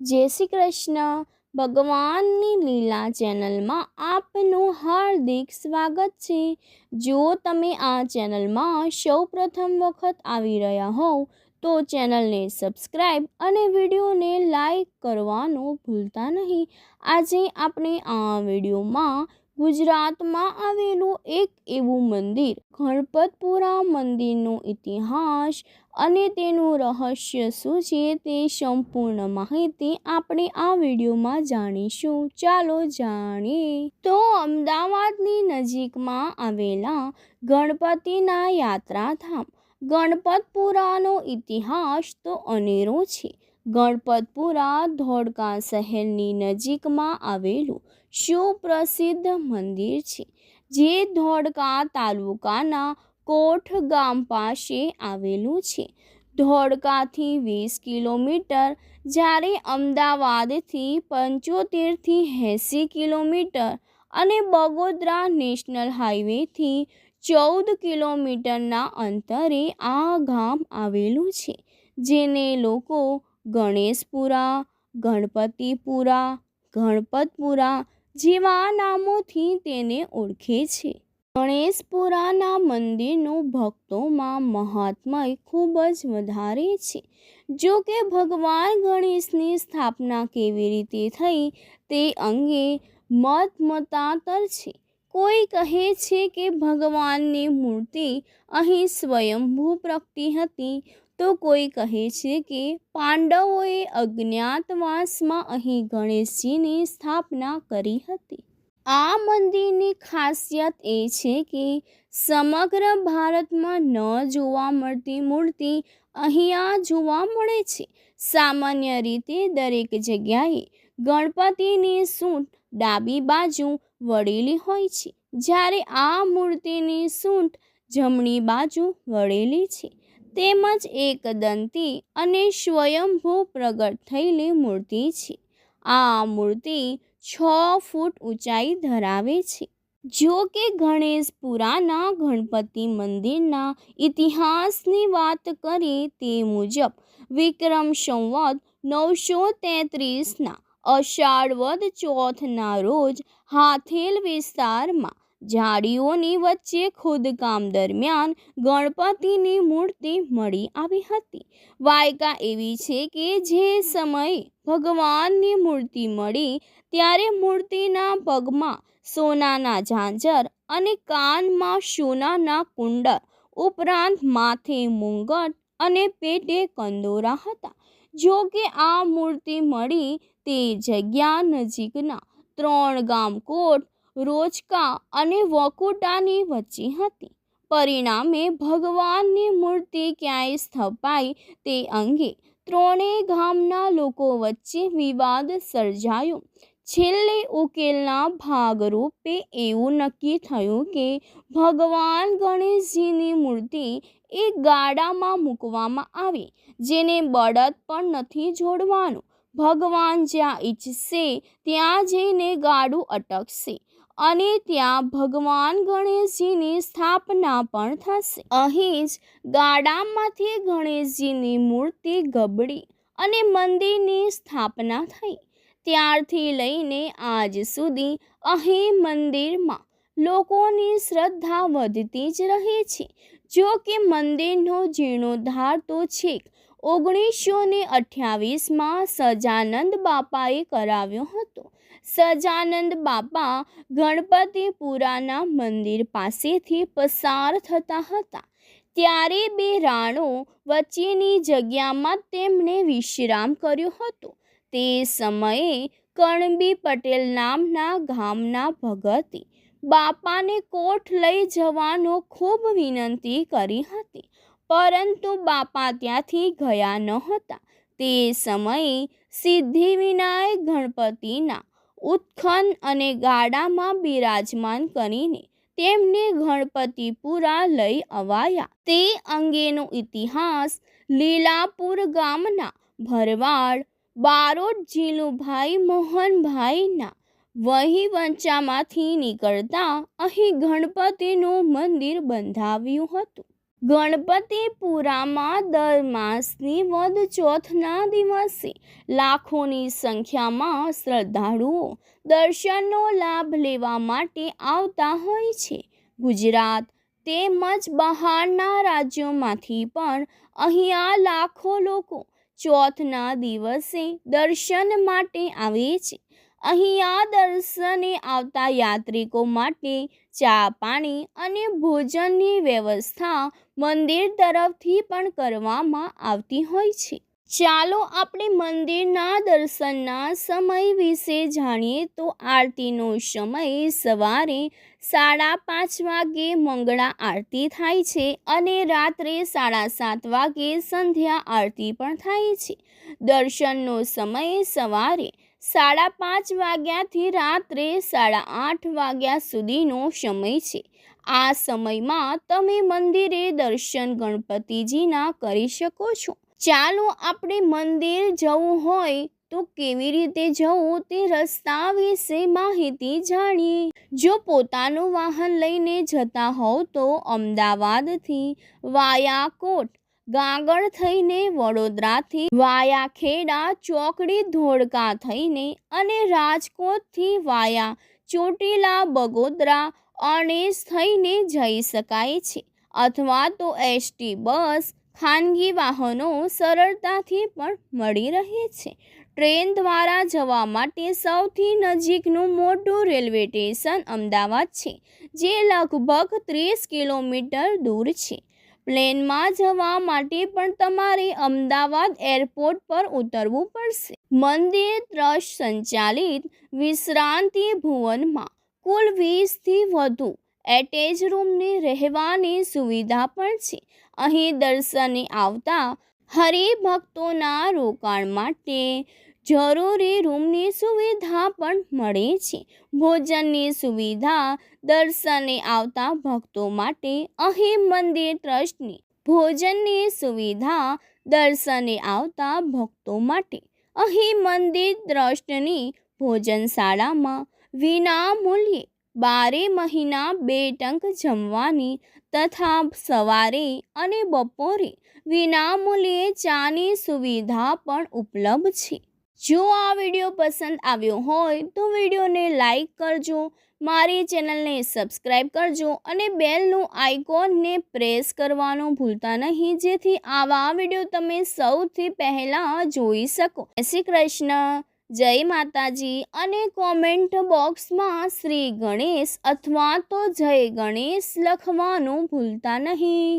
જય શ્રી કૃષ્ણ. ભગવાનની લીલા ચેનલમાં આપનું હાર્દિક સ્વાગત છે. જો તમે આ ચેનલમાં સૌ પ્રથમ વખત આવી રહ્યા હોવ, તો ચેનલને સબસ્ક્રાઈબ અને વિડીયોને લાઈક કરવાનું ભૂલતા નહીં. આજે આપણે આ વિડીયોમાં ગુજરાતમાં આવેલું એક એવું મંદિર, ગણપતપુરા મંદિરનો ઇતિહાસ અને તેનું રહસ્ય શું છે તે સંપૂર્ણ માહિતી આપણે આ વિડીયોમાં જાણીશું. ચાલો જાણીએ. તો અમદાવાદની નજીકમાં આવેલા ગણપતિના યાત્રાધામ, ગણપતપુરાનો ઇતિહાસ તો અનેરો છે. ગણપતપુરા ધોળકા શહેરની નજીકમાં આવેલું સુપ્રસિદ્ધ મંદિર છે, જે ધોળકા તાલુકાના કોઠ ગામ પાસે આવેલું છે. ધોળકાથી વીસ કિલોમીટર જ્યારે અમદાવાદથી પંચોતેરથી એંસી કિલોમીટર અને બગોદરા નેશનલ હાઈવેથી ચૌદ કિલોમીટરના અંતરે આ ગામ આવેલું છે, જેને લોકો ગણેશપુરા, ગણપતિપુરા, ગણપતપુરા જેવા નામોથી તેને ઓળખે છે. ગણેશપુરાના મંદિરનું ભક્તોમાં મહાત્મય ખૂબ જ વધારે છે. જો કે ભગવાન ગણેશની સ્થાપના કેવી રીતે થઈ તે અંગે મત મતાંતર છે. કોઈ કહે છે કે ભગવાનની મૂર્તિ અહીં સ્વયંભૂ પ્રગટી હતી તો કોઈ કહે છે કે પાંડવોએ અજ્ઞાતવાસમાં અહીં ગણેશજીની સ્થાપના કરી હતી. આ મંદિરની ખાસિયત એ છે કે સમગ્ર ભારતમાં ન જોવા મળતી મૂર્તિ અહીંયા જોવા મળે છે. સામાન્ય રીતે દરેક જગ્યાએ ગણપતિની સૂંઢ ડાબી બાજુ વળેલી હોય છે. જ્યારે આ મૂર્તિની સૂંઢ જમણી બાજુ વળેલી છે. તેમજ એક દંતી અને સ્વયંભૂ પ્રગટ થયેલી મૂર્તિ છે. આ મૂર્તિ છ ફૂટ ઊંચાઈ ધરાવે છે. જો કે ગણેશપુરાના ગણપતિ મંદિરના ઇતિહાસની વાત કરીએ તે મુજબ, વિક્રમ સંવત નવસો તેત્રીસના અષાઢ વદ ચોથના રોજ હાથેલ વિસ્તારમાં ઝાડીઓની વચ્ચે ખોદકામ દરમિયાન ગણપતિની મૂર્તિ મળી આવી હતી. વાયકા એવી છે કે જે સમયે ભગવાનની મૂર્તિ મળી, ત્યારે મૂર્તિના પગમાં સોનાના ઝાંઝર અને કાનમાં સોનાના કુંડળ, ઉપરાંત માથે મુંગટ અને પેટે કંદોરા હતા. જો કે આ મૂર્તિ મળી તે જગ્યા નજીકના ત્રણ ગામ કોટ રોચકા અને વકુટાની વચ્ચે હતી. પરિણામે ભગવાનની મૂર્તિ ક્યાંય સ્થપાઈ તે અંગે ત્રણેય ગામના લોકો વચ્ચે વિવાદ સર્જાયો. છેલ્લે ઉકેલના ભાગરૂપે એવું નક્કી થયું કે ભગવાન ગણેશજીની મૂર્તિ એક ગાડામાં મૂકવામાં આવે, જેને બળદ પણ નથી જોડવાનું. ભગવાન જ્યાં ઈચ્છશે ત્યાં જઈને ગાડું અટકશે. અને ત્યાં ભગવાન ગણેશજીની સ્થાપના પણ થશે. અહીં જ ગાડામાંથી ગણેશજીની મૂર્તિ ગબડી અને મંદિરની સ્થાપના થઈ. ત્યારથી લઈને આજ સુધી અહીં મંદિરમાં લોકોની શ્રદ્ધા વધતી જ રહે છે. જો કે મંદિરનો જીર્ણોદ્ધાર તો છેક ઓગણીસો ને અઠ્યાવીસમાં સજાનંદ બાપાએ કરાવ્યો હતો. સજાનંદ બાપા ગણપતિપુરાના મંદિર પાસેથી પસાર થતા હતા. ત્યારે બે રાણો વચ્ચેની જગ્યામાં તેમણે વિશ્રામ કર્યો હતો. તે સમયે કણબી પટેલ નામના ગામના ભગતે બાપાને કોઠ લઈ જવાનો ખૂબ વિનંતી કરી હતી. પરંતુ બાપા ત્યાંથી ગયા ન હતા તે સમયે સિદ્ધિવિનાયક ગણપતિના ઉત્ખન અને ગાડામાં બિરાજમાન કરીને તેમને ગણપતિપુરા લઈ અવાયા. તે અંગેનો ઇતિહાસ લીલાપુર ગામના ભરવાડ, બારોટ જીલુભાઈ મોહનભાઈના વહી વંચામાંથી નીકળતા અહીં ગણપતિનું મંદિર બંધાવ્યું હતું. ગણપતિપુરામાં દર માસની વદ ચોથના દિવસે લાખોની સંખ્યામાં શ્રદ્ધાળુઓ દર્શનનો લાભ લેવા માટે આવતા હોય છે. ગુજરાત તેમજ બહારના રાજ્યોમાંથી પણ અહીંયા લાખો લોકો ચોથના દિવસે દર્શન માટે આવે છે. અહીંયા દર્શને આવતા યાત્રિકો માટે ચા પાણી અને ભોજનની વ્યવસ્થા મંદિર તરફથી પણ કરવામાં આવતી હોય છે. ચાલો આપણે મંદિરના દર્શનના સમય વિશે જાણીએ તો આરતીનો સમય સવારે સાડા પાંચ વાગે મંગળા આરતી થાય છે અને રાત્રે સાડા સાત વાગે સંધ્યા આરતી પણ થાય છે. દર્શનનો સમય સવારે સાડા પાંચ વાગ્યાથી રાત્રે સાડા આઠ વાગ્યા સુધીનો સમય છે. આ સમયમાં તમે મંદિરે દર્શન ગણપતિજીના કરી શકો છો. ચાલો આપણે મંદિર જવું હોય તો કેવી રીતે જવું તે રસ્તા વિશે માહિતી જાણીએ. જો પોતાનું વાહન લઈને જતા હોવ તો અમદાવાદથી વાયા કોટ ગાગળ થઈને વડોદરાથી વાયા ખેડા, ચોકડી, ધોળકા થઈને અને રાજકોટથી વાયા ચોટીલા, બગોદરા અણેજ થઈને જઈ શકાય છે. અથવા તો એસટી બસ, ખાનગી વાહનો સરળતાથી પણ મળી રહે છે. ટ્રેન દ્વારા જવા માટે સૌથી નજીકનું મોટું રેલવે સ્ટેશન અમદાવાદ છે, જે લગભગ ત્રીસ કિલોમીટર દૂર છે. પ્લેનમાં જવા માટે પણ તમારે અમદાવાદ એરપોર્ટ પર ઉતરવું પડશે. મંદિર ટ્રસ્ટ સંચાલિત વિશ્રાંતિ ભુવનમાં કુલ વીસથી વધુ એટેચ રૂમની રહેવાની સુવિધા પણ છે. અહીં દર્શને આવતા હરિભક્તોના રોકાણ માટે જરૂરી રૂમની સુવિધા પણ મળે છે. ભોજનની સુવિધા દર્શને આવતા ભક્તો માટે અહીં મંદિર ટ્રસ્ટની ભોજનની સુવિધા દર્શને આવતા ભક્તો માટે. અહીં મંદિર ટ્રસ્ટની ભોજનશાળામાં વિનામૂલ્યે બારે મહિના બે ટંક જમવાની તથા સવારે અને બપોરે વિનામૂલ્યે ચાની સુવિધા પણ ઉપલબ્ધ છે. જો આ વીડિયો પસંદ આવ્યો હોય તો વિડીયોને લાઈક કરજો, મારી ચેનલને સબસ્ક્રાઈબ કરજો અને બેલનું આઇકોનને પ્રેસ કરવાનું ભૂલતા નહીં, જેથી આવા વીડિયો તમે સૌથી પહેલાં જોઈ શકો. શ્રી કૃષ્ણ, જય માતાજી અને કોમેન્ટ બોક્સમાં શ્રી ગણેશ અથવા તો જય ગણેશ લખવાનું ભૂલતા નહીં.